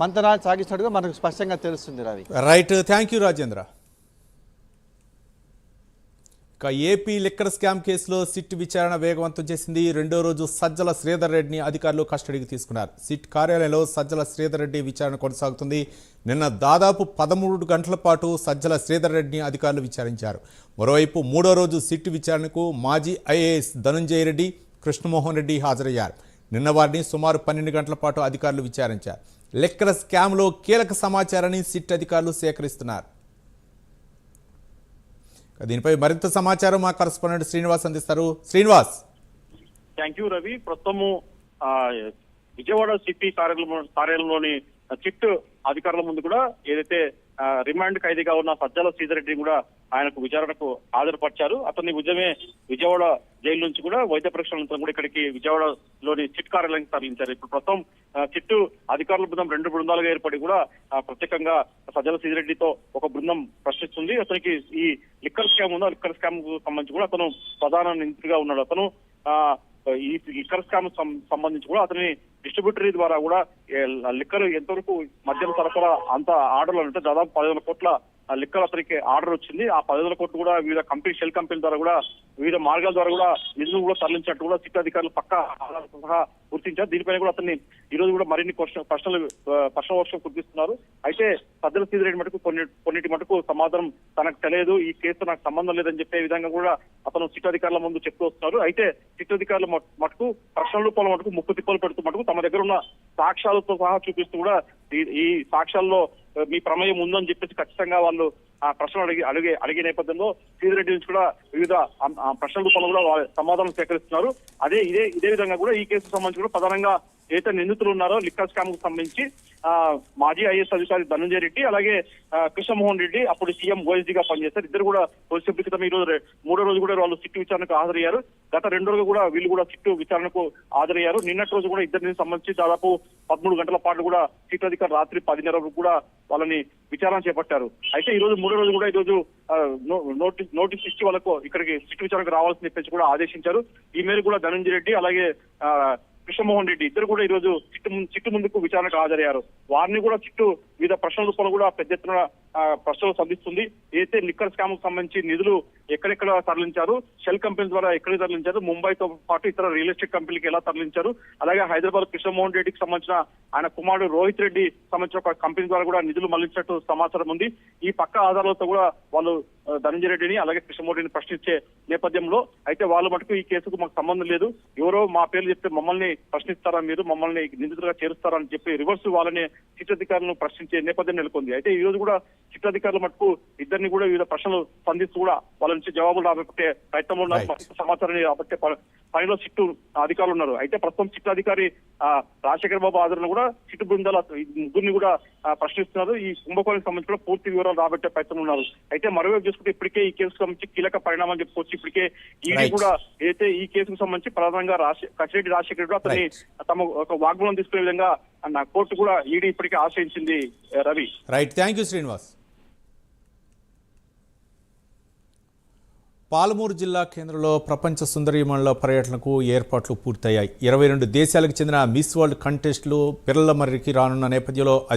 మంతనాలు సాగిస్తున్నట్టుగా మనకు స్పష్టంగా తెలుస్తుంది Ravi. Right. Thank you Rajendra. ఇక ఏపీ లిక్కర్ స్కామ్ కేసులో సిట్ విచారణ వేగవంతం చేసింది. రెండో రోజు సజ్జల శ్రీధర్ రెడ్డిని అధికారులు కస్టడీకి తీసుకున్నారు. సిట్ కార్యాలయంలో సజ్జల శ్రీధర్ రెడ్డి విచారణ కొనసాగుతుంది. నిన్న దాదాపు పదమూడు గంటల పాటు సజ్జల శ్రీధర్ రెడ్డిని అధికారులు విచారించారు. మరోవైపు మూడో రోజు సిట్ విచారణకు మాజీ ఐఏఎస్ ధనుంజయ రెడ్డి కృష్ణమోహన్ రెడ్డి హాజరయ్యారు. నిన్న వారిని సుమారు పన్నెండు గంటల పాటు అధికారులు విచారించారు. లెక్కల స్కామ్లో కీలక సమాచారాన్ని సిట్ అధికారులు సేకరిస్తున్నారు. దీనిపై మరింత సమాచారం మా కరస్పాండెంట్ శ్రీనివాస్ అందిస్తారు. శ్రీనివాస్! థ్యాంక్ యూ రవి ప్రస్తుతము విజయవాడ సిపి కార్యాలయంలోని సిట్ అధికారుల ముందు కూడా ఏదైతే రిమాండ్ ఖైదీగా ఉన్న సజ్జల శ్రీధర్ కూడా ఆయనకు విచారణకు హాజరుపరిచారు. అతన్ని ఉద్యమే విజయవాడ జైలు నుంచి కూడా వైద్య పరీక్షల అనంతరం కూడా ఇక్కడికి విజయవాడలోని చిట్ కార్యాలయానికి తరలించారు. ఇప్పుడు ప్రస్తుతం చిట్టు అధికారుల బృందం రెండు బృందాలుగా ఏర్పడి కూడా ప్రత్యేకంగా సజ్జల శ్రీధరెడ్డితో ఒక బృందం ప్రశ్నిస్తుంది. అతనికి ఈ లిక్కర్ స్కామ్ ఉందో? లిక్కర్ స్కామ్కు సంబంధించి కూడా అతను ప్రధాన నిందితుడిగా ఉన్నాడు. అతను ఈ లిక్కర్ స్కామ్ సం- సంబంధించి కూడా అతని డిస్ట్రిబ్యూటరీ ద్వారా కూడా లిక్కర్ ఎంతవరకు మద్యం సరఫరా అంత ఆర్డర్లు అంటే దాదాపు పదివేల కోట్ల లిక్కర్ అతనికి ఆర్డర్ వచ్చింది. ఆ పదివేల కోట్లు కూడా వివిధ కంపెనీ షెల్ కంపెనీల ద్వారా కూడా వివిధ మార్గాల ద్వారా కూడా నిధులు కూడా తరలించినట్టు కూడా సిట్ అధికారులు పక్క సహా గుర్తించారు. దీనిపైన కూడా అతన్ని ఈ రోజు కూడా మరిన్ని క్వశ్చన్ ప్రశ్నలు ప్రశ్న వర్షం కురిపిస్తున్నారు. అయితే సజ్జల సీదిరెడ్డి మటుకు కొన్ని కొన్నిటి మటుకు సమాధానం తనకు తెలియదు. ఈ కేసు నాకు సంబంధం లేదని చెప్పే విధంగా కూడా అతను సిట్ అధికారుల ముందు చెప్తూ వస్తున్నారు. అయితే సిట్ అధికారులు మటుకు ప్రశ్నల రూపంలో మటుకు ముక్కు తిప్పలు పెడుతూ మటుకు తమ దగ్గర ఉన్న సాక్ష్యాలతో సహా చూపిస్తూ కూడా ఈ- ఈ సాక్ష్యాల్లో మీ ప్రమేయం ఉందని చెప్పేసి ఖచ్చితంగా వాళ్ళు ఆ ప్రశ్నలు అడిగి అడిగే అడిగే నేపథ్యంలో సీదిరెడ్డి నుంచి కూడా వివిధ ప్రశ్నల రూపంలో కూడా సమాధానం సేకరిస్తున్నారు. అదే ఇదే ఇదే విధంగా కూడా ఈ కేసుకు సంబంధించి కూడా ప్రధానంగా ఏదైతే నిందితులు ఉన్నారో లిక్కర్ స్కామ్కు సంబంధించి ఆ మాజీ ఐఏఎస్ అధికారి ధనంజయ రెడ్డి అలాగే కృష్ణమోహన్ రెడ్డి అప్పుడు సీఎం ఓఎస్డీగా పనిచేస్తారు ఇద్దరు కూడా కొద్దిసేపు క్రితం ఈ రోజు మూడో రోజు కూడా వాళ్ళు సిట్టు విచారణకు హాజరయ్యారు. గత రెండు రోజులు కూడా వీళ్ళు కూడా సిట్టు విచారణకు హాజరయ్యారు. నిన్నటి రోజు కూడా ఇద్దరిని సంబంధించి దాదాపు పదమూడు గంటల పాటు కూడా సిట్ అధికారి రాత్రి పదిన్నర వరకు కూడా వాళ్ళని విచారణ చేపట్టారు. అయితే ఈ రోజు మూడో రోజు కూడా ఈ రోజు నోటీస్ నోటీస్ ఇచ్చి వాళ్ళకు ఇక్కడికి సిట్టు విచారణకు రావాల్సిన చెప్పేసి కూడా ఆదేశించారు. ఈ మేరకు కూడా ధనంజయ రెడ్డి అలాగే ఆ, కృష్ణమోహన్ రెడ్డి ఇద్దరు కూడా ఈ రోజు చిట్టు చిట్టు ముందుకు విచారణకు హాజరయ్యారు. వారిని కూడా చిట్టు వివిధ ప్రశ్నల రూపంలో కూడా పెద్ద ఎత్తున ప్రశ్నలు సంధిస్తుంది. ఏదైతే లిక్కర్ స్కామ్కు సంబంధించి నిధులు ఎక్కడెక్కడ తరలించారు? షెల్ కంపెనీ ద్వారా ఎక్కడికి తరలించారు? ముంబైతో పాటు ఇతర రియల్ ఎస్టేట్ కంపెనీకి ఎలా తరలించారు? అలాగే హైదరాబాద్ కృష్ణమోహన్ రెడ్డికి సంబంధించిన ఆయన కుమారుడు రోహిత్ రెడ్డి సంబంధించిన ఒక కంపెనీ ద్వారా కూడా నిధులు మళ్ళించినట్టు సమాచారం ఉంది. ఈ పక్క ఆధారాలతో కూడా వాళ్ళు ధనంజయ రెడ్డిని అలాగే కృష్ణమోహన్ రెడ్డిని ప్రశ్నించే నేపథ్యంలో అయితే వాళ్ళు మటుకు ఈ కేసుకు మాకు సంబంధం లేదు. ఎవరో మా పేర్లు చెప్తే మమ్మల్ని ప్రశ్నిస్తారా మీరు? మమ్మల్ని నిందితులుగా చేరుస్తారని చెప్పి రివర్స్ వాళ్ళని చిత్రాధికారులను ప్రశ్నించే నేపథ్యం నెలకొంది. అయితే ఈ రోజు కూడా చిత్రాధికారులు మటుకు ఇద్దరిని కూడా వివిధ ప్రశ్నలు సంధిస్తూ కూడా వాళ్ళ నుంచి జవాబులు రాబట్టే ప్రయత్నంలో ఉన్నారు సమాచారాన్ని రాబట్టే పనిలో చిట్టు అధికారులు ఉన్నారు. అయితే ప్రస్తుతం చిట్టాధికారి ఆ, రాజశేఖర బాబు ఆదరణ కూడా చిట్టు బృందాల ముగ్గురిని కూడా ప్రశ్నిస్తున్నారు. ఈ కుంభకోణానికి సంబంధించి కూడా పూర్తి వివరాలు రాబట్టే ప్రయత్నం ఉన్నారు. అయితే మరోవైపు చూసుకుంటే ఇప్పటికే ఈ కేసుకు సంబంధించి కీలక పరిణామం చెప్పుకోవచ్చు. ఇప్పటికే ఈడీ. కూడా ఏదైతే ఈ కేసుకు సంబంధించి ప్రధానంగా కసిరెడ్డి రాజశేఖర రెడ్డి అతన్ని తమ ఒక వాగ్మూలం తీసుకునే విధంగా నా కోర్టు కూడా ఈడీ ఇప్పటికే ఆశ్రయించింది Ravi. Right thank you Srinivas Palamuru జిల్లా కేంద్రంలో ప్రపంచ సుందరీమణుల పర్యటనకు ఏర్పాట్లు పూర్తయ్యాయి. ఇరవై రెండు దేశాలకు చెందిన మిస్ వరల్డ్ కంటెస్టులు పిల్లల మర్రికి రానున్న నేపథ్యంలో